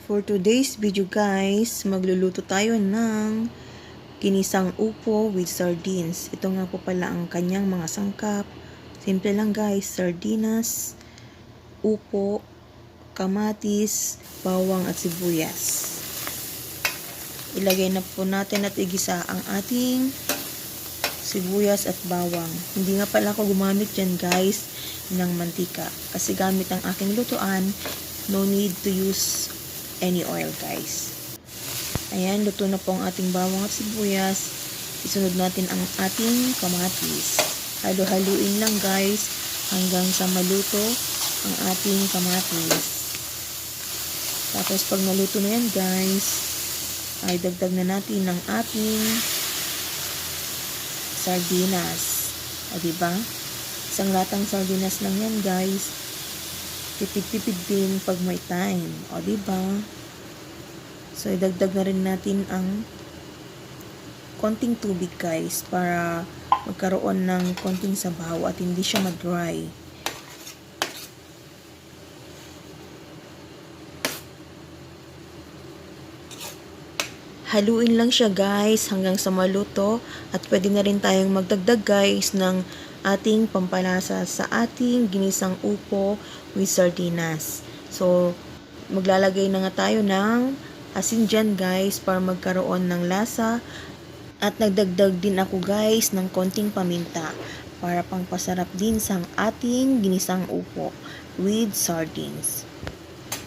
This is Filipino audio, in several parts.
For today's video guys, magluluto tayo ng kinisang upo with sardines. Ito nga po pala ang kanyang mga sangkap. Simple lang guys, sardinas, upo, kamatis, bawang at sibuyas. Ilagay na po natin at igisa ang ating sibuyas at bawang. Hindi nga pala ako gumamit dyan guys ng mantika. Kasi gamit ang aking lutuan, no need to use any oil guys. Ayan, luto na po ang ating bawang at sibuyas. Isunod natin ang ating kamatis. Halo-haluin lang guys hanggang sa maluto ang ating kamatis. Tapos pag naluto na yan guys, ay dagdag na natin ang ating sardinas. O diba? Isang latang sardinas lang yan guys. Tipid-tipid din pag may time. O diba? So idagdag na rin natin ang konting tubig guys para magkaroon ng konting sabaw at hindi siya mag-dry. Haluin lang siya guys hanggang sa maluto at pwede na rin tayong magdagdag guys ng ating pampalasa sa ating ginisang upo with sardinas. So, maglalagay na nga tayo ng asin dyan guys para magkaroon ng lasa at nagdagdag din ako guys ng konting paminta para pangpasarap din sa ating ginisang upo with sardines.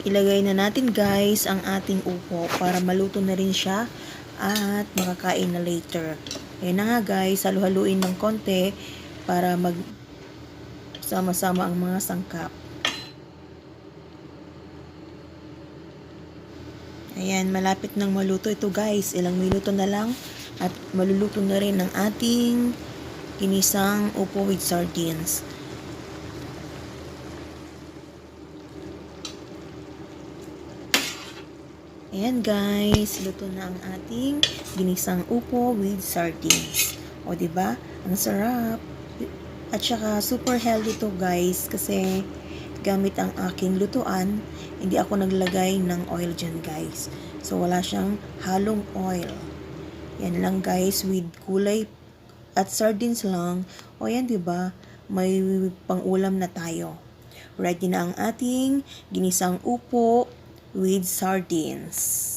Ilagay na natin guys ang ating upo para maluto na rin siya at makakain na later. Ayan na nga guys, halu-haluin ng konti para mag sama-sama ang mga sangkap. Ayan, malapit nang maluto ito guys. Ilang minuto na lang at maluluto na rin ang ating kinisang upo with sardines. Ayan guys, luto na ang ating ginisang upo with sardines. O ba diba? Ang sarap. At saka super healthy to guys kasi gamit ang aking lutuan, hindi ako naglagay ng oil dyan guys. So wala siyang halong oil. Yan lang guys with gulay at sardines lang. O yan 'di ba? May pangulam na tayo. Ready na ang ating ginisang upo with sardines.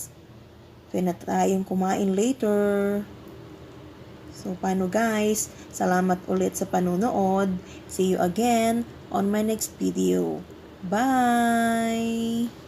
Pwede na tayong kumain later. So, paano guys? Salamat ulit sa panonood. See you again on my next video. Bye!